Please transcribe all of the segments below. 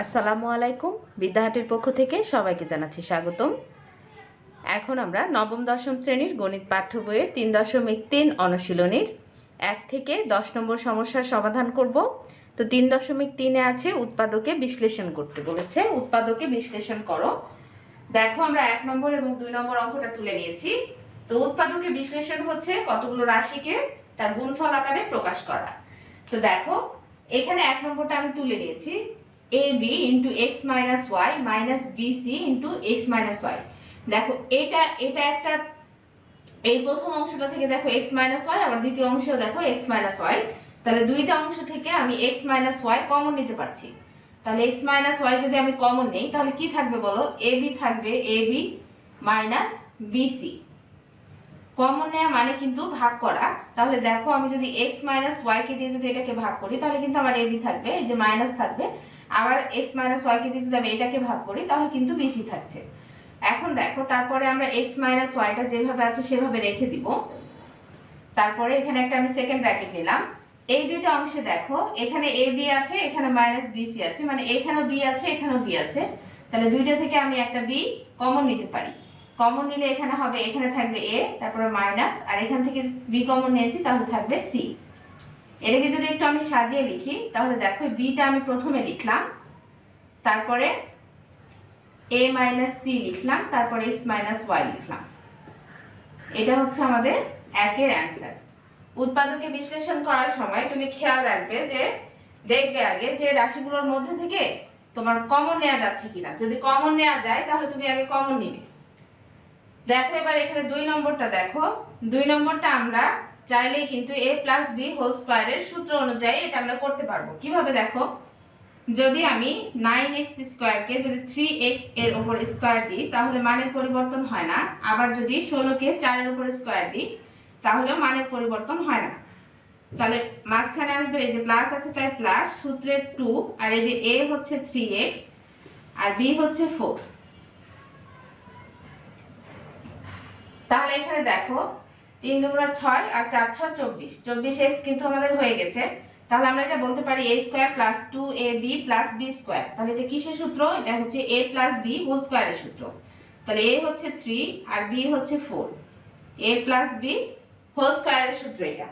আসসালামু আলাইকুম। বিদ্যাহাটের পক্ষ থেকে সবাইকে জানাচ্ছি স্বাগতম। এখন আমরা নবম, দশম শ্রেণির গণিত পাঠ্য বইয়ের তিন দশমিক তিন অনুশীলনীর এক থেকে দশ নম্বর সমস্যার সমাধান করব। তো তিন দশমিক তিনে আছে উৎপাদকে বিশ্লেষণ করতে বলেছে। উৎপাদকে বিশ্লেষণ করো। দেখো আমরা এক নম্বর এবং দুই নম্বর অঙ্কটা তুলে নিয়েছি। তো উৎপাদকে বিশ্লেষণ হচ্ছে কতগুলো রাশিকে তার গুণফল আকারে প্রকাশ করা। তো দেখো, এখানে এক নম্বরটা আমি তুলে নিয়েছি। B into X minus Y minus B C into X minus Y দেখো, এটা এটা একটা, এই প্রথম অংশটা থেকে দেখো এক্স মাইনাস ওয়াই আবার দ্বিতীয় অংশেও দেখো এক্স মাইনাস ওয়াই তাহলে দুইটা অংশ থেকে আমি এক্স মাইনাস ওয়াই কমন নিতে পারছি। তাহলে এক্স মাইনাস ওয়াই যদি আমি কমন নেই, তাহলে কি থাকবে বলো? এ বি থাকবে A B minus BC common নেওয়া মানে কিন্তু ভাগ করা। তাহলে দেখো আমি যদি এক্স মাইনাস ওয়াইকে দিয়ে যদি এটাকে ভাগ করি, তাহলে কিন্তু আমার এবি থাকবে, এই যে মাইনাস থাকবে। আবার এক্স মাইনাস ওয়াইকে দিয়ে যদি আমি এটাকে ভাগ করি, তাহলে কিন্তু বেশি থাকছে। এখন দেখো, তারপরে আমরা এক্স মাইনাস ওয়াইটা যেভাবে আছে সেভাবে রেখে দিব। তারপরে এখানে একটা আমি সেকেন্ড ব্র্যাকেট নিলাম। এই দুইটা অংশে দেখো, এখানে এ বি আছে, এখানে মাইনাস বিসি আছে। মানে এখানেও বি আছে, এখানেও বি আছে। তাহলে দুইটা থেকে আমি একটা বি কমন নিতে পারি। কমন নিলে এখানে হবে, এখানে থাকবে এ তারপরে মাইনাস আর এখান থেকে বি কমন নিয়েছি, তাহলে থাকবে সি এটাকে যদি একটু আমি সাজিয়ে লিখি, তাহলে দেখো বিটা আমি প্রথমে লিখলাম, তারপরে এ মাইনাস সি লিখলাম, তারপরে এক্স মাইনাস ওয়াই লিখলাম। এটা হচ্ছে আমাদের একের অ্যান্সার উৎপাদকে বিশ্লেষণ করার সময় তুমি খেয়াল রাখবে যে, দেখবে আগে যে রাশিগুলোর মধ্যে থেকে তোমার কমন নেওয়া যাচ্ছে কিনা। যদি কমন নেওয়া যায়, তাহলে তুমি আগে কমন নিবে। দেখো এবার এখানে দুই নম্বরটা দেখো। দুই নম্বরটা আমরা চাইলেই কিন্তু এ প্লাস বি হোল স্কোয়ারের সূত্র অনুযায়ী এটা আমরা করতে পারব। কীভাবে দেখো? যদি আমি নাইন এক্স স্কোয়ারকে যদি থ্রি এক্সের ওপর স্কোয়ার দিই, তাহলে মানের পরিবর্তন হয় না। আবার যদি ষোলোকে চারের উপর স্কোয়ার দিই, তাহলেও মানের পরিবর্তন হয় না। তাহলে মাঝখানে আসবে এই যে প্লাস আছে তাই প্লাস সূত্রের টু আর এই যে এ হচ্ছে থ্রি এক্স আর বি হচ্ছে ফোর তাহলে এখানে দেখো তিন দুগুণা ছয় আর চার ছয় চব্বিশ। চব্বিশ এক্স কিন্তু আমাদের হয়ে গেছে। তাহলে আমরা এটা বলতে পারি A square plus two A B plus B square তাহলে এটা কিসের সূত্র? এটা হচ্ছে এ প্লাস বি হোল স্কোয়ারের সূত্র। তাহলে এ হচ্ছে থ্রি আর বি হচ্ছে four A plus B whole স্কোয়ারের সূত্র এটা।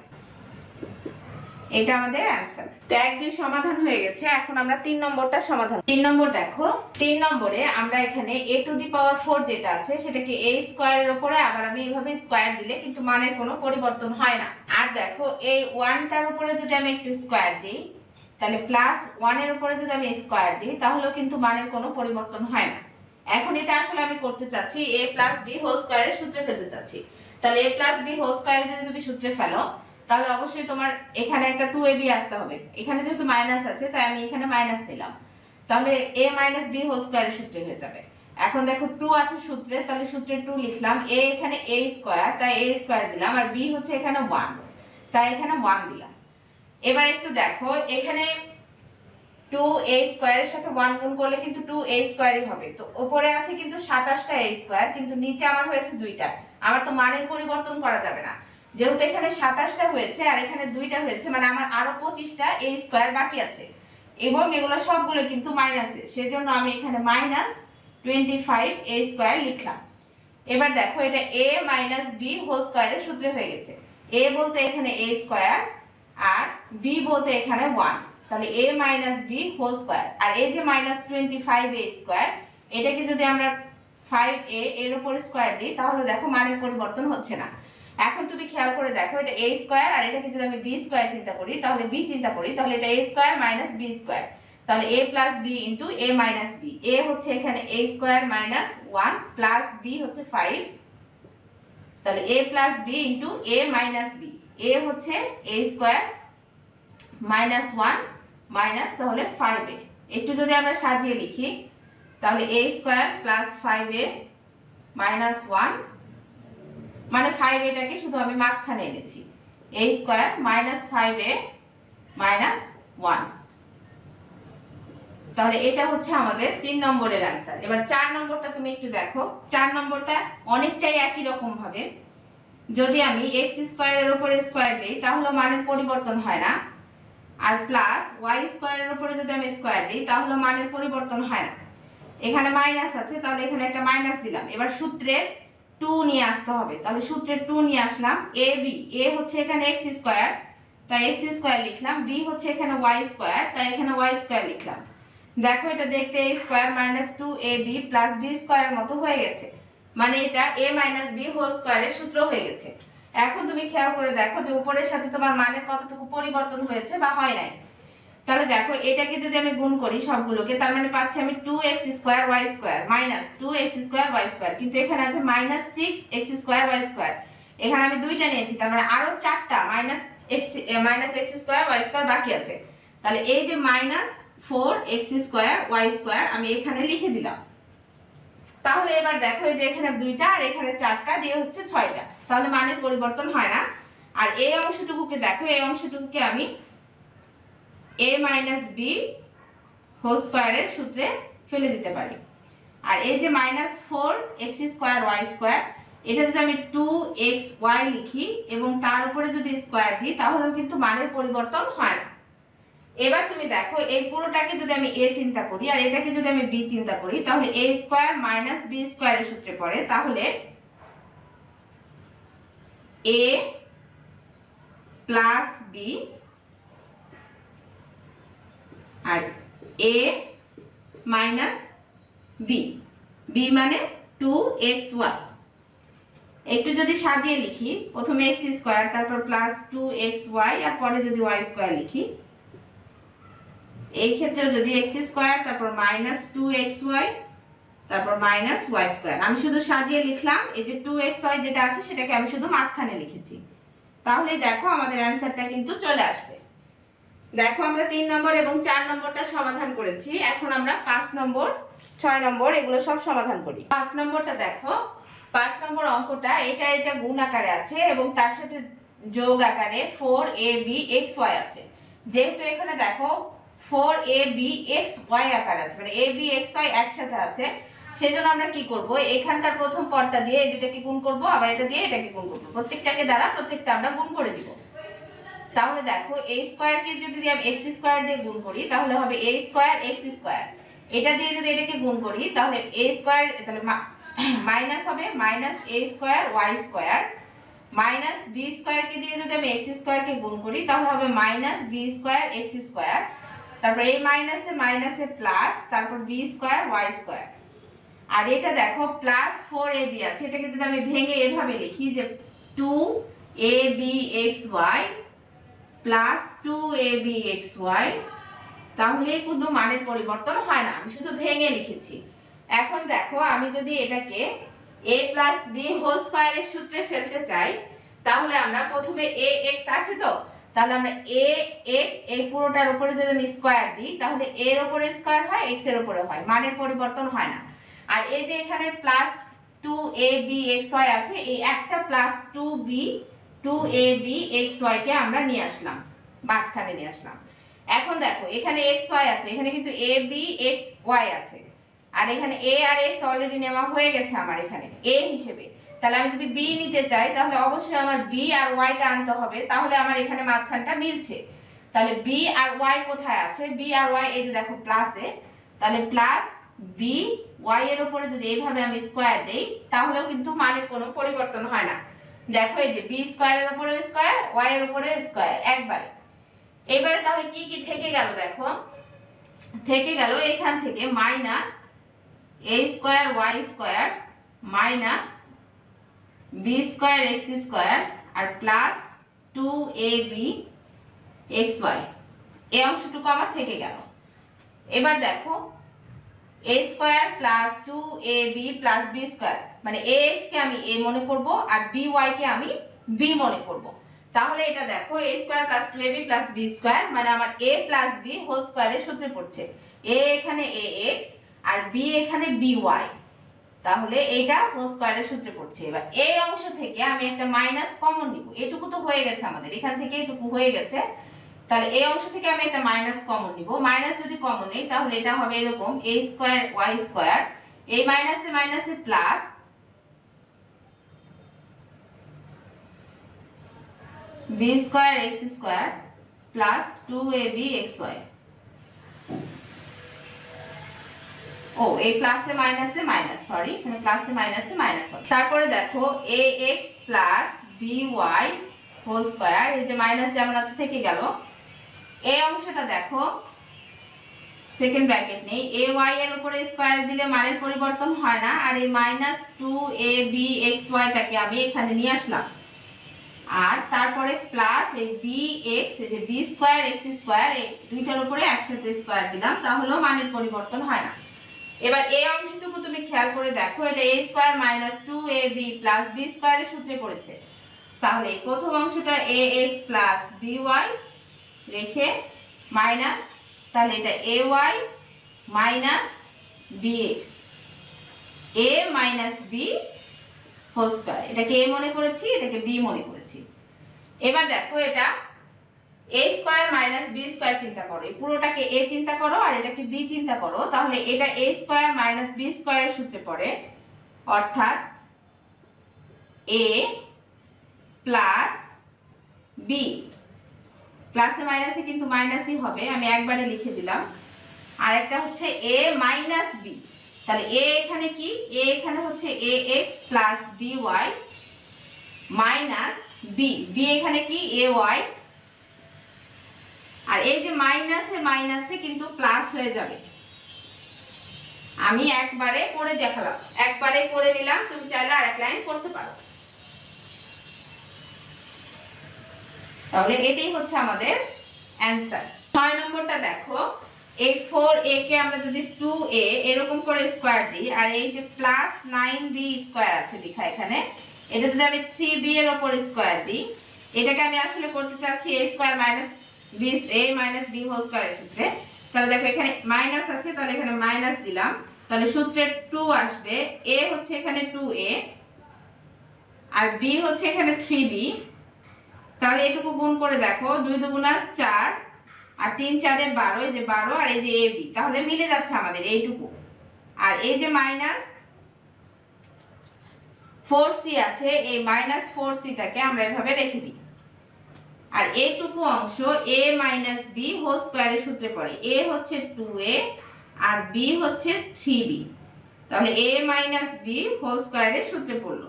এটা আমাদের অ্যান্সার তো এক দুই সমাধান হয়ে গেছে, এখন আমরা তিন নম্বরটা সমাধান তিন নম্বর দেখো, তিন নম্বরে আমরা এখানে এ টু দি পাওয়ার ফোর যেটা আছে, সেটাকে এ স্কোয়ারের উপরে আবার আমি এইভাবে স্কোয়ার দিলে কিন্তু মানের কোনো পরিবর্তন হয় না। আর দেখো, এই ওয়ানটার উপরে যদি আমি একটু স্কোয়ার দিই, তাহলে প্লাস ওয়ানের উপরে যদি আমি স্কোয়ার দিই, তাহলেও কিন্তু মানের কোনো পরিবর্তন হয় না। এখন এটা আসলে আমি করতে চাচ্ছি এ প্লাস বি হোল স্কোয়ারের সূত্রে ফেলতে চাচ্ছি। তাহলে এ প্লাস বি হোল স্কোয়ারের যদি তুমি সূত্রে ফেলো তাহলে অবশ্যই তোমার এখানে একটা টু এ বি আসতে হবে। এখানে যেহেতু মাইনাস আছে, তাই আমি এখানে মাইনাস দিলাম। তাহলে এ মাইনাস বি হোল স্কোয়ারের সূত্রে হয়ে যাবে। এখন দেখো টু আছে সূত্রে, তাহলে সূত্রে টু লিখলাম। এ এখানে এ স্কোয়ার তাই এ স্কোয়ার দিলাম, আর বি হচ্ছে এখানে ওয়ান তাই এখানে ওয়ান দিলাম। এবার একটু দেখো, এখানে টু এ স্কোয়ারের সাথে ওয়ান গুণ করলে কিন্তু টু এ স্কোয়ারই হবে। তো ওপরে আছে কিন্তু সাতাশটা এ স্কোয়ার কিন্তু নিচে আমার হয়েছে দুইটা। আমার তো মানের পরিবর্তন করা যাবে না। যেহেতু এখানে সাতাশটা হয়েছে আর এখানে দুইটা হয়েছে মানে আমার আরও পঁচিশটা এ স্কোয়ার বাকি আছে। এবং এগুলো সবগুলো কিন্তু মাইনাসে সেজন্য আমি এখানে minus twenty five A square লিখলাম। এবার দেখো, এটা এ মাইনাস বি হোল স্কোয়ারের সূত্রে হয়ে গেছে। এ বলতে এখানে এ স্কোয়ার আর বি বলতে এখানে ওয়ান তাহলে A minus B whole square আর এই যে minus twenty five A square এটাকে যদি আমরা ফাইভ এ এর উপর স্কোয়ার দিই, তাহলে দেখো মানের পরিবর্তন হচ্ছে না। এখন তুমি খেয়াল করে দেখো, এটা এ স্কোয়ার আর এটাকে যদি আমি বি স্কোয়ার চিন্তা করি, তাহলে বি চিন্তা করি, তাহলে এটা A square minus B square তাহলে A plus B into A minus B A হচ্ছে এখানে A square minus one plus B হচ্ছে ফাইভ তাহলে A plus B into A minus B A হচ্ছে A square minus one minus তাহলে five A একটু যদি আমরা সাজিয়ে লিখি, তাহলে A square plus five A minus one মানে ফাইভ এটাকে শুধু আমি মাঝখানে এনেছি। A square minus five A minus one তাহলে এটা হচ্ছে আমাদের তিন নম্বরের অ্যান্সার এবার চার নম্বরটা তুমি একটু দেখো। চার নম্বরটা অনেকটাই একই রকম ভাবে। যদি আমি এক্স স্কোয়ারের উপরে স্কোয়ার দিই, তাহলে মানের পরিবর্তন হয় না। আর প্লাস ওয়াই স্কোয়ারের উপরে যদি আমি স্কোয়ার দিই, তাহলে মানের পরিবর্তন হয় না। এখানে মাইনাস আছে, তাহলে এখানে একটা মাইনাস দিলাম। এবার সূত্রের টু নিয়ে আসতে হবে। তাহলে সূত্রে টু নিয়ে আসলাম। এ বি এ হচ্ছে এখানে এক্স স্কোয়ার তাই এক্স স্কোয়ার লিখলাম। বি হচ্ছে এখানে ওয়াই স্কোয়ার তাই এখানে ওয়াই স্কোয়ার লিখলাম। দেখো এটা দেখতে A square minus two A B plus B স্কোয়ারের মতো হয়ে গেছে। মানে এটা এ মাইনাস বি হোল স্কোয়ারের সূত্র হয়ে গেছে। এখন তুমি খেয়াল করে দেখো যে উপরের সাথে তোমার মানের কতটুকু পরিবর্তন হয়েছে বা হয় নাই। তাহলে দেখো, এটাকে যদি আমি গুণ করি সবগুলোকে, তার মানে পাচ্ছি আমি two X square Y square minus two X square Y square কিন্তু এখানে আছে minus six X square Y square এখানে আমি দুইটা নিয়েছি, তার মানে আরও চারটা minus X minus X square Y square বাকি আছে। তাহলে এই যে minus four X square Y square আমি এখানে লিখে দিলাম। তাহলে এবার দেখো এই যে এখানে দুইটা আর এখানে চারটা দিয়ে হচ্ছে ছয়টা। তাহলে মানের পরিবর্তন হয় না। আর এই অংশটুকুকে দেখো, এই অংশটুকুকে আমি এ মাইনাস বি হোল স্কোয়ারের সূত্রে ফেলে দিতে পারি। আর এই যে minus four X square Y square এটা যদি আমি টু এক্স ওয়াই লিখি এবং তার উপরে যদি স্কোয়ার দিই, তাহলেও কিন্তু মানের পরিবর্তন হয় না। এবার তুমি দেখো, এই পুরোটাকে যদি আমি এ চিন্তা করি আর এটাকে যদি আমি বি চিন্তা করি, তাহলে এ স্কোয়ার মাইনাস বি স্কোয়ারের সূত্রে পড়ে, তাহলে এ প্লাস বি আর এ মাইনাস বি বি মানে টু এক্স ওয়াই একটু যদি সাজিয়ে লিখি, প্রথমে এক্স স্কোয়ার তারপর প্লাস টু এক্স ওয়াই আর পরে যদি ওয়াই স্কোয়ার লিখি। এই ক্ষেত্রে যদি এক্স স্কোয়ার তারপর মাইনাস টু এক্স ওয়াই তারপর মাইনাস ওয়াই স্কোয়ার আমি শুধু সাজিয়ে লিখলাম, এই যে টু এক্স ওয়াই যেটা আছে, সেটাকে আমি শুধু মাঝখানে লিখেছি। তাহলে দেখো আমাদের অ্যান্সারটা কিন্তু চলে আসবে। দেখো আমরা তিন নম্বর এবং চার নম্বরটা সমাধান করেছি। এখন আমরা পাঁচ নম্বর, ছয় নম্বর, এগুলো সব সমাধান করি। পাঁচ নম্বরটা দেখো। পাঁচ নম্বর অঙ্কটা এটা এটা গুণ আকারে আছে এবং তার সাথে যোগ আকারে four A B X Y আছে। যেহেতু এখানে দেখো four A B X Y আকার আছে মানে এ বি এক্স ওয়াই একসাথে আছে, সেজন্য আমরা কি করব? এখানকার প্রথম পদটা দিয়ে এই দুটাকে গুণ করব, আবার এটা দিয়ে এটাকে গুণ করব। প্রত্যেকটাকে দ্বারা প্রত্যেকটা আমরা গুণ করে দিব। তাহলে দেখো এ স্কোয়ারকে যদি আমি এক্স স্কোয়ার দিয়ে গুণ করি, তাহলে হবে এ স্কোয়ার এক্স স্কোয়ার এটা দিয়ে যদি এটাকে গুণ করি, তাহলে এ স্কোয়ার তাহলে মাইনাস হবে minus A square Y square minus B স্কোয়ারকে দিয়ে যদি আমি এক্স স্কোয়ারকে গুণ করি, তাহলে হবে minus B square X square তারপর এই মাইনাসে মাইনাসে প্লাস তারপর বি স্কোয়ার ওয়াই স্কোয়ার আর এটা দেখো প্লাস ফোর এ বি আছে, এটাকে যদি আমি ভেঙে এভাবে লিখি যে two A B X Y plus two A B X Y তাহলে কোনো মানের পরিবর্তন হয় না। আমি শুধু ভেঙে লিখেছি। এখন দেখো, আমি যদি এটাকে এ প্লাস বি হোল স্কোয়ারের সূত্রে ফেলতে চাই, তাহলে আমরা প্রথমে এ এক্স আছে তো? তাহলে আমরা এ এক্স এই পুরোটার উপরে যদি আমি স্কোয়ার দিই, তাহলে এর উপরে স্কোয়ার হয় এক্সের উপরে হয়। মানের পরিবর্তন হয় না। আর এই যে এখানে plus two A B X Y আছে, এই একটা plus two B two A B X ওয়াইকে আমরা নিয়ে আসলাম, মাঝখানে নিয়ে আসলাম। এখন দেখো, এখানে এক্স ওয়াই আছে, এখানে কিন্তু এ বি এক্স ওয়াই আছে। আর এখানে এ আর এক্স অলরেডি নেওয়া হয়ে গেছে আমার এখানে এ হিসেবে। তাহলে আমি যদি বি নিতে চাই, তাহলে অবশ্যই আমার বি আর ওয়াইটা আনতে হবে, তাহলে আমার এখানে মাঝখানটা মিলছে। তাহলে বি আর ওয়াই কোথায় আছে? বি আর ওয়াই এই যে দেখো প্লাসে তাহলে প্লাস বি ওয়াই এর উপরে যদি এইভাবে আমি স্কোয়ার দেই, তাহলেও কিন্তু মানের কোনো পরিবর্তন হয় না। দেখো এই যে বি স্কোয়ারের উপরে স্কোয়ার ওয়াই এর উপরে স্কোয়ার একবারে। এবারে তাহলে কি কি থেকে গেল দেখো? থেকে গেল এখান থেকে minus A square Y square minus B square X square R plus two A B X Y এই অংশটুকু আবার থেকে গেল। এবার দেখো A square plus two A B plus B square মানে এ এক্সকে আমি এ মনে করব আর বি ওয়াইকে আমি বি মনে করব। তাহলে এটা দেখো A square plus two A B plus B square মানে আমার এ প্লাস বি হোল স্কোয়ারের সূত্রে পড়ছে। এ এখানে এ এক্স আর বি এখানে বি ওয়াই তাহলে এটা হোল স্কোয়ারের সূত্রে পড়ছে। এবার এই অংশ থেকে আমি একটা মাইনাস কমন নিব। এটুকু তো হয়ে গেছে আমাদের। এখান থেকে এটুকু হয়ে গেছে। তাহলে এই অংশ থেকে আমি একটা মাইনাস কমন নিব। মাইনাস যদি কমন নেই, তাহলে এটা হবে এরকম এ স্কোয়ার ওয়াই স্কোয়ার এই মাইনাসে মাইনাসে plus B square X square plus two A B X Y ও, এই প্লাসে মাইনাসে মাইনাস সরি প্লাসে মাইনাসে মাইনাস হবে। তারপরে দেখো A X plus B Y whole square এই যে মাইনাস যেমন আছে থেকে গেল। এই অংশটা দেখো সেকেন্ড ব্র্যাকেট নেই। এ ওয়াই এর উপরে স্কোয়ার দিলে মানের পরিবর্তন হয় না, আর এই minus two A B X ওয়াইটাকে আমি এখানে নিয়ে আসলাম। আর তারপরে প্লাস এই বি এক্স এই যে বি স্কোয়ার এক্স স্কোয়ার দুইটার উপরে একসাথে স্কোয়ার দিলাম, তাহলেও মানের পরিবর্তন হয় না। এবার এই অংশটুকু তুমি খেয়াল করে দেখো, এটা a square minus two a b plus b স্কোয়ারের সূত্রে পড়েছে। তাহলে প্রথম অংশটা a x plus b y রেখে মাইনাস তাহলে এটা a y minus b x a minus b whole এটাকে এ মনে করেছি? এটাকে বি মনে করেছি। এবার দেখো এটা a square minus b square চিন্তা করো। পুরোটাকে এ চিন্তা করো আর এটাকে বি চিন্তা করো। তাহলে এটা এ স্কোয়ার মাইনাস বি স্কোয়ারের সূত্রে পড়ে অর্থাৎ এ প্লাস বি প্লাসে মাইনাসে কিন্তু মাইনাসই হবে। আমি একবারে লিখে দিলাম। আর একটা হচ্ছে এ মাইনাস বি তাহলে এ এখানে কি? এ এখানে হচ্ছে a x plus b y minus b b এখানে কি? এ ওয়াই আর এই যে মাইনাসে মাইনাসে কিন্তু প্লাস হয়ে যাবে। আমি একবারে করে দেখালাম। একবারে করে নিলাম, তুমি চাইলে আর এক লাইন করতে পারো। তাহলে এটাই হচ্ছে আমাদের অ্যান্সার ছয় নম্বরটা দেখো। এই ফোর এ কে আমরা যদি টু এ এরকম করে স্কোয়ার দিই, আর এই যে প্লাস নাইন বি স্কোয়ার আছে লেখা এখানে, এটা যদি আমি থ্রি বি এর ওপর স্কোয়ার দিই, এটাকে আমি আসলে করতে চাচ্ছি a square minus b a minus b whole স্কোয়ারের সূত্রে। তাহলে দেখো এখানে মাইনাস আছে, তাহলে এখানে মাইনাস দিলাম। তাহলে সূত্রে টু আসবে। এ হচ্ছে এখানে টু এ আর বি হচ্ছে এখানে থ্রি বি তাহলে এটুকু গুণ করে দেখো, দুই দুগুণা চার আর তিন চারে বারো, এই যে বারো আর এই যে এ বি, তাহলে মিলে যাচ্ছে আমাদের এইটুকু। আর এই যে মাইনাস ফোর সি আছে, এই মাইনাস ফোর সিটাকে আমরা এভাবে রেখে দিই। আর এইটুকু অংশ এ মাইনাস বি হোল স্কোয়ারের সূত্রে পড়ে। এ হচ্ছে টু এ আর বি হচ্ছে থ্রি বি। তাহলে এ মাইনাস বি হোল স্কোয়ারের সূত্রে পড়ল।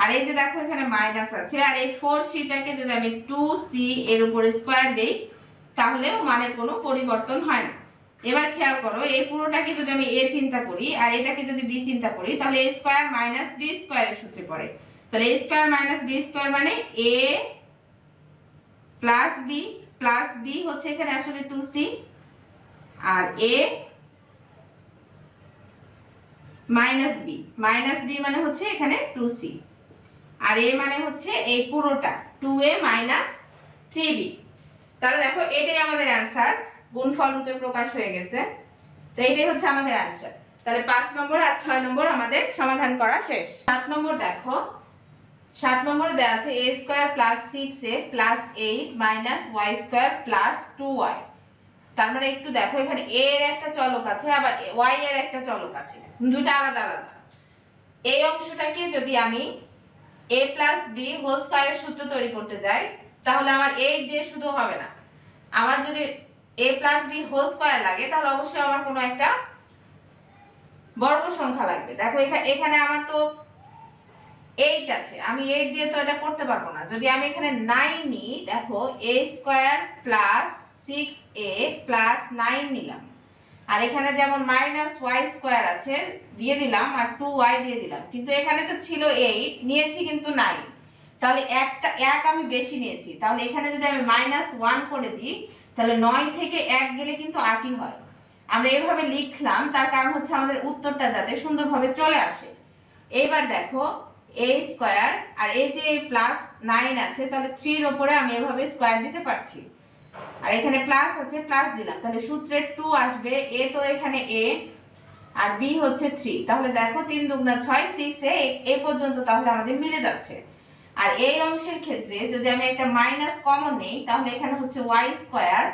আর এই যে দেখো এখানে মাইনাস আছে, আর এই ফোর সিটাকে যদি আমি টু সি এর উপরে স্কোয়ার দেই তাহলেও মানে কোনো পরিবর্তন হয় না। এবার খেয়াল করো, এই পুরোটাকে যদি আমি এ চিন্তা করি আর এটাকে যদি বি চিন্তা করি, তাহলে এ স্কোয়ার মাইনাস বি স্কোয়ারের সূত্রে পড়ে। তাহলে a square minus b square মানে a plus b plus b হচ্ছে এখানে আসলে two c R a minus b minus b মানে হচ্ছে এখানে টু সি আর এ মানে হচ্ছে এই পুরোটা two a minus three b তাহলে দেখো, এটাই আমাদের অ্যান্সার গুণফল রূপে প্রকাশ হয়ে গেছে। তো এটাই হচ্ছে আমাদের অ্যান্সার তাহলে পাঁচ নম্বর আর ছয় নম্বর আমাদের সমাধান করা শেষ। সাত নম্বর দেখো। সাত নম্বরে দেওয়া আছে a square plus six a plus eight minus y square plus two y তার মানে একটু দেখো, এখানে এ এর একটা চলক আছে, আবার ওয়াই এর একটা চলক আছে। দুটো আলাদা আলাদা। এই অংশটাকে যদি আমি এ প্লাস বি হোল স্কোয়ারের সূত্র তৈরি করতে যাই তাহলে আমার এইট দিয়ে শুধু হবে না। আমার যদি a plus b whole square লাগে, তাহলে অবশ্যই আমার কোনো একটা বর্গ সংখ্যা লাগবে। দেখো এখানে আমার তো এইট আছে। আমি এইট দিয়ে তো এটা করতে পারব না। যদি আমি এখানে নাইন নিই, দেখো a square plus six a plus nine নিলাম। আর এখানে যেমন মাইনাস ওয়াই স্কোয়ার আছে, দিয়ে দিলাম, আর টু ওয়াই দিয়ে দিলাম। কিন্তু এখানে তো ছিল এইট নিয়েছি কিন্তু নাইন তাহলে একটা, এক আমি বেশি নিয়েছি। তাহলে এখানে যদি আমি মাইনাস ওয়ান করে দিই, তাহলে নয় থেকে এক গেলে কিন্তু আটই হয়। আমরা এভাবে লিখলাম, তার কারণ হচ্ছে আমাদের উত্তরটা যাতে সুন্দরভাবে চলে আসে। এইবার দেখো এ স্কোয়ার আর এই যে প্লাস নাইন আছে, তাহলে থ্রির ওপরে আমি এভাবে স্কোয়ার দিতে পারছি। আর এখানে প্লাস আছে প্লাস দিলাম। তাহলে সূত্রের টু আসবে এ তো এখানে এ আর বি হচ্ছে থ্রি তাহলে দেখো, তিন দুগুণা ছয় সিক্স এ এ পর্যন্ত তাহলে আমাদের মিলে যাচ্ছে। আর এই অংশের ক্ষেত্রে যদি আমি একটা মাইনাস কমন নেই, তাহলে এখানে হচ্ছে ওয়াই স্কোয়ার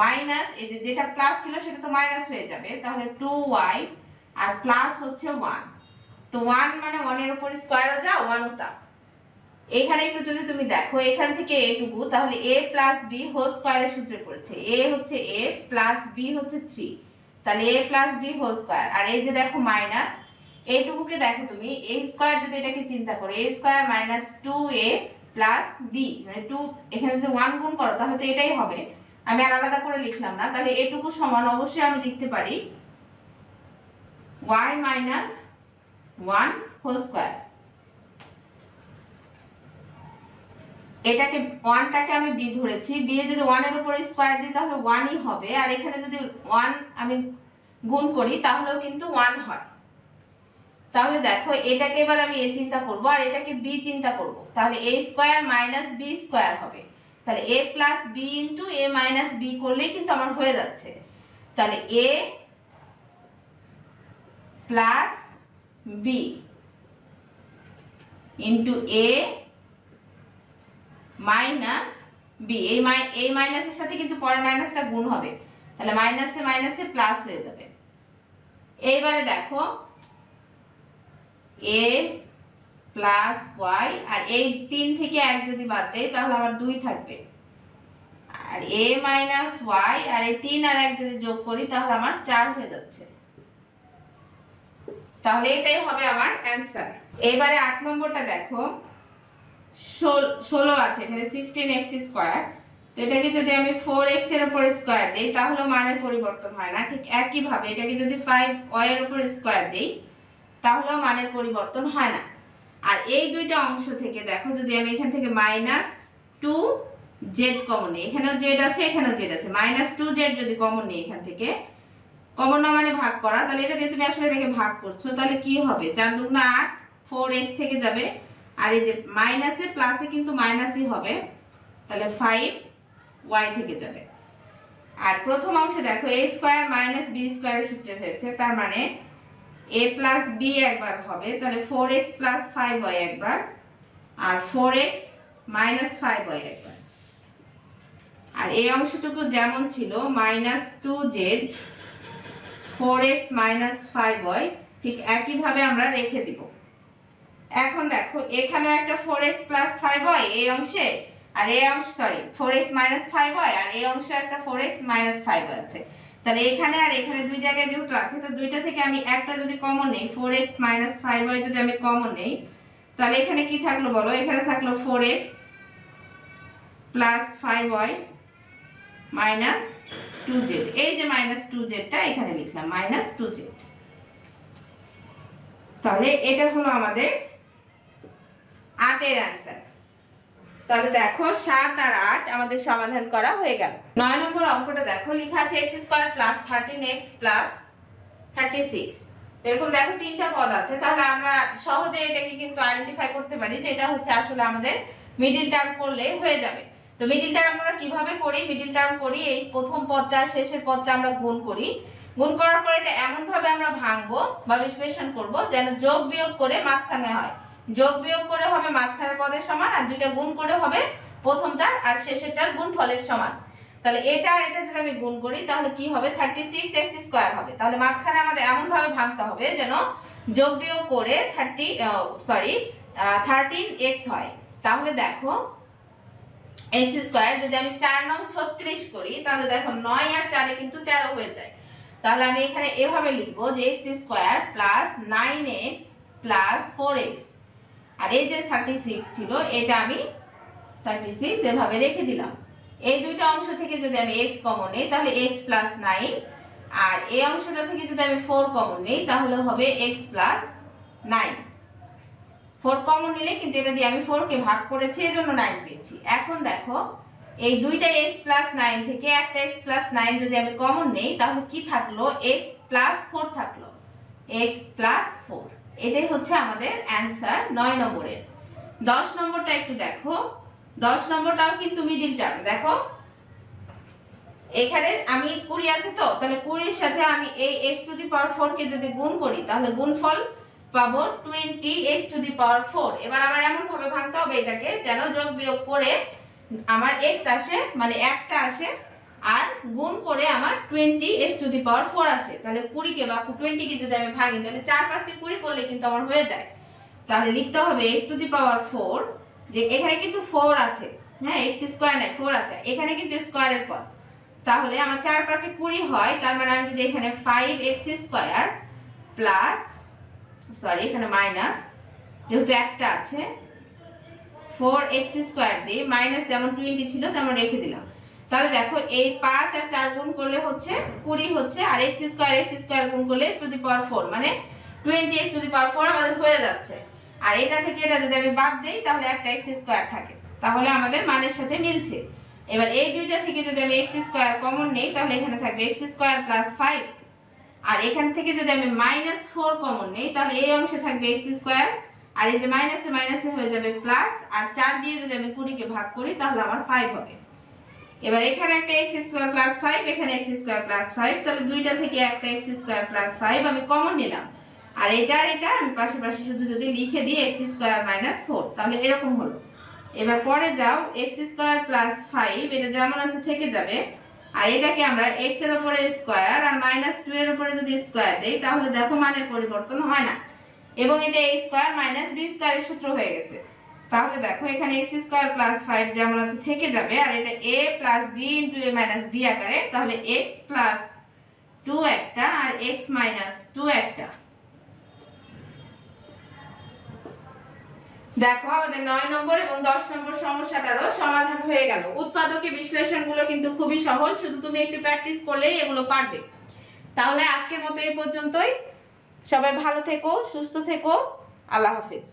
মাইনাস এই যে যেটা প্লাস ছিল সেটা তো মাইনাস হয়ে যাবে। তাহলে টু ওয়াই আর প্লাস হচ্ছে ওয়ান তো ওয়ান মানে ওয়ানের উপর স্কোয়ারও যা ওয়ানও তা। এখানে একটু যদি তুমি দেখো, এখান থেকে এটুকু তাহলে এ প্লাস বি হোল স্কোয়ারের সূত্রে পড়েছে। এ হচ্ছে এ প্লাস বি হচ্ছে থ্রি তাহলে a plus b whole square আর এই যে দেখো মাইনাস এইটুকুকে দেখো তুমি এ স্কোয়ার যদি এটাকে চিন্তা করো a square minus two a plus b মানে টু এখানে যদি ওয়ান গুণ করো, তাহলে তো এটাই হবে। আমি আর আলাদা করে লিখলাম না, তাহলে এটুকু সমান অবশ্যই আমি লিখতে পারি y minus one whole square এটাকে ওয়ানটাকে আমি বি ধরেছি বি এ যদি ওয়ানের উপরে স্কোয়ার দিই, তাহলে ওয়ানই হবে। আর এখানে যদি ওয়ান আমি গুণ করি, তাহলেও কিন্তু ওয়ান হয়। তাহলে দেখো, এটাকে এবার আমি এ চিন্তা করব আর এটাকে বি চিন্তা করব। তাহলে a square minus b square হবে। তাহলে a plus b into a minus b করলেই কিন্তু আমার হয়ে যাচ্ছে। তাহলে a plus b into a minus b. এই মাই, এই মাইনাসের সাথে কিন্তু পরের মাইনাসটা গুণ হবে। তাহলে মাইনাসে মাইনাসে প্লাস হয়ে যাবে। এইবারে দেখো এ প্লাস ওয়াই আর এই তিন থেকে এক যদি বাদ দেয় তাহলে আমার দুই থাকবে। আর এ মাইনাস ওয়াই আর এই তিন আর এক যদি যোগ করি, তাহলে আমার চার হয়ে যাচ্ছে। তাহলে এটাই হবে আমার অ্যান্সার এবারে আট নম্বরটা দেখো। ষোলো আছে, এখানে সিক্সটিন এক্স স্কোয়ার তো এটাকে যদি আমি ফোর এক্সের উপর স্কোয়ার দিই, তাহলে মানের পরিবর্তন হয় না। ঠিক একইভাবে এটাকে যদি ফাইভ ওয়াই এর উপর স্কোয়ার দিই তাহলেও মানের পরিবর্তন হয় না। আর এই দুইটা অংশ থেকে দেখো, যদি আমি এখান থেকে মাইনাস টু জেড কমন নিই, এখানেও জেড আছে, এখানেও জেড আছে। মাইনাস টু জেড যদি কমন নিই এখান থেকে কমন না মানে ভাগ করা, তাহলে এটা দিয়ে তুমি আসলে এটাকে ভাগ করছ, তাহলে কি হবে? চার দুগুণা আট ফোর এক্স থেকে যাবে। আর এই যে মাইনাসে প্লাসে কিন্তু মাইনাসই হবে, তাহলে ফাইভ ওয়াই থেকে যাবে। আর প্রথম অংশে দেখো এ স্কোয়ার মাইনাস বি স্কোয়ারের সূত্রে হয়েছে, তার মানে এ প্লাস বি একবার হবে, তাহলে four x plus five y একবার, আর four x minus five y একবার। আর এই অংশটুকু যেমন ছিল minus two z four x minus five y ঠিক একইভাবে আমরা রেখে দিব। এখন দেখো, এখানেও একটা ফোর এক্স প্লাস ফাইভ হয় এই অংশে, আর এই অংশ sorry four x minus five হয় আর এই অংশে একটা ফোর এক্স মাইনাস ফাইভ আছে। তাহলে এখানে আর এখানে দুই জায়গায় যেহেতু আছে, তো দুইটা থেকে আমি একটা যদি কমন নেই ফোর এক্স মাইনাস ফাইভ হয় যদি আমি কমন নেই, তাহলে এখানে কি থাকল বলো? এখানে থাকল four x plus five y minus two z এই যে মাইনাস টু জেডটা এখানে লিখলাম মাইনাস টু জেড তাহলে এটা হলো আমাদের আটের অ্যান্সার তাহলে দেখো সাত আর আট আমাদের সমাধান করা হয়ে গেল। নয় নম্বর অঙ্কটা দেখো, লেখা আছে x square plus thirteen x plus thirty six এরকম দেখো তিনটা পদ আছে, তাহলে আমরা সহজে এটাকে কিন্তু আইডেন্টিফাই করতে পারি যে এটা হচ্ছে আসলে আমাদের মিডিল টার্ম করলে হয়ে যাবে। তো মিডিল টার্ম আমরা কীভাবে করি? মিডিল টার্ম করি, এই প্রথম পদটা, শেষের পদটা আমরা গুণ করি। গুণ করার পর এটা এমন ভাবে আমরা ভাঙবো বা বিশ্লেষণ করব যেন যোগ বিয়োগ করে মাঝখানে হয়। যোগ বিয়োগ করে হবে মাঝখানের পদের সমান আর দুইটা গুণ করে হবে প্রথমটার আর শেষেরটার গুণ ফলের সমান। তাহলে এটা আর এটা যদি আমি গুণ করি, তাহলে কি হবে? থার্টি সিক্স এক্স স্কোয়ার হবে। তাহলে মাঝখানে আমাদের এমনভাবে ভাঙতে হবে যেন যোগ বিয়োগ করে থার্টি সরি থার্টিন এক্স হয়। তাহলে দেখো এক্স স্কোয়ার যদি আমি চার নং ছত্রিশ করি, তাহলে দেখো নয় আর চারে কিন্তু তেরো হয়ে যায়। তাহলে আমি এখানে এভাবে লিখব যে x square plus nine x plus four x আর এই যে থার্টি সিক্স ছিল, এটা আমি থার্টি সিক্স এভাবে রেখে দিলাম। এই দুইটা অংশ থেকে যদি আমি এক্স কমন নিই, তাহলে এক্স প্লাস নাইন আর এই অংশটা থেকে যদি আমি ফোর কমন নিই, তাহলে হবে x plus nine four common নিলে কিন্তু এটা দিয়ে আমি ফোরকে ভাগ করেছি, এই জন্য নাইন পেয়েছি। এখন দেখো, এই দুইটা এক্স প্লাস নাইন থেকে একটা এক্স প্লাস নাইন যদি আমি কমন নেই, তাহলে কি থাকল? এক্স প্লাস ফোর থাকল। এক্স প্লাস ফোর এটাই হচ্ছে আমাদের অ্যান্সার নয় নম্বরের। দশ নম্বরটা একটু দেখো। দশ নম্বরটাও কিন্তু মিডিল টার্ম দেখো। এখানে আমি কুড়ি আছে তো? তাহলে কুড়ির সাথে আমি এই x to the power four কে যদি গুণ করি, তাহলে গুণফল পাবো twenty x to the power four এবার আমার এমন ভাবে ভাঙতে হবে এটাকে, যেন যোগ বিয়োগ করে আমার এক্স আসে মানে একটা আসে আর গুণ করে আমার twenty x to the power four আসে, তাহলে কুড়িকে বা টোয়েন্টিকে যদি আমি ভাঙি তাহলে চার পাঁচে কুড়ি করলে কিন্তু আমার হয়ে যায়। তাহলে লিখতে হবে x to the power four যে এখানে কিন্তু ফোর আছে। হ্যাঁ এক্স স্কোয়ার নাই ফোর আছে। এখানে কিন্তু স্কোয়ারের পদ তাহলে আমার চার পাঁচে কুড়ি হয়, তার মানে আমি যদি এখানে five x square plus sorry এখানে মাইনাস যেহেতু একটা আছে ফোর এক্স স্কোয়ার দিয়ে মাইনাস যেমন টোয়েন্টি ছিল, তেমন রেখে দিলাম। তাহলে দেখো, এই পাঁচ আর চার গুণ করলে হচ্ছে কুড়ি হচ্ছে, আর এক্স স্কোয়ার এক্স স্কোয়ার গুণ করলে x to the power four মানে twenty x to the power four আমাদের হয়ে যাচ্ছে। আর এটা থেকে এটা যদি আমি বাদ দিই, তাহলে একটা এক্স স্কোয়ার থাকে। তাহলে আমাদের মানের সাথে মিলছে। এবার এই দুইটা থেকে যদি আমি এক্স স্কোয়ার কমন নেই, তাহলে এখানে থাকবে এক্স স্কোয়ার প্লাস ফাইভ আর এখান থেকে যদি আমি মাইনাস ফোর কমন নেই, তাহলে এই অংশে থাকবে এক্স স্কোয়ার আর এই যে মাইনাসে মাইনাসে হয়ে যাবে প্লাস আর চার দিয়ে যদি আমি কুড়িকে ভাগ করি, তাহলে আমার ফাইভ হবে। এবার এখানে একটা এক্স স্কোয়ার প্লাস ফাইভ এখানে এক্স স্কোয়ার প্লাস ফাইভ তাহলে দুইটা থেকে একটা এক্স স্কোয়ার প্লাস ফাইভ আমি কমন নিলাম। আর এটা আর এটা আমি পাশে পাশে শুধু যদি লিখে দিই এক্স স্কোয়ার মাইনাস ফোর তাহলে এরকম হলো। এবার পরে যাও এক্স স্কোয়ার প্লাস ফাইভ এটা যেমন আছে থেকে যাবে। আর এটাকে আমরা এক্সের উপরে স্কোয়ার আর মাইনাস টু এর উপরে যদি স্কোয়ার দেই, তাহলে দেখো মানের পরিবর্তন হয় না। এবং এটা এ স্কোয়ার মাইনাস বি স্কোয়ারের সূত্র হয়ে গেছে। তাহলে দেখো, এখানে এক্স স্কোয়ার প্লাস ফাইভ যেমন আছে, থেকে যাবে, আর এটা a plus b into a minus b আকারে, তাহলে এক্স প্লাস টু একটা, আর এক্স মাইনাস টু একটা। দেখো, আমাদের নয় নম্বর এবং দশ নম্বর সমস্যাটারও সমাধান হয়ে গেল। উৎপাদকে বিশ্লেষণগুলো কিন্তু খুবই সহজ, শুধু তুমি একটু প্র্যাকটিস করলেই এগুলো পারবে। তাহলে আজকের মতো এই পর্যন্তই। সবাই ভালো থেকো, সুস্থ থেকো। আল্লাহ হাফিজ।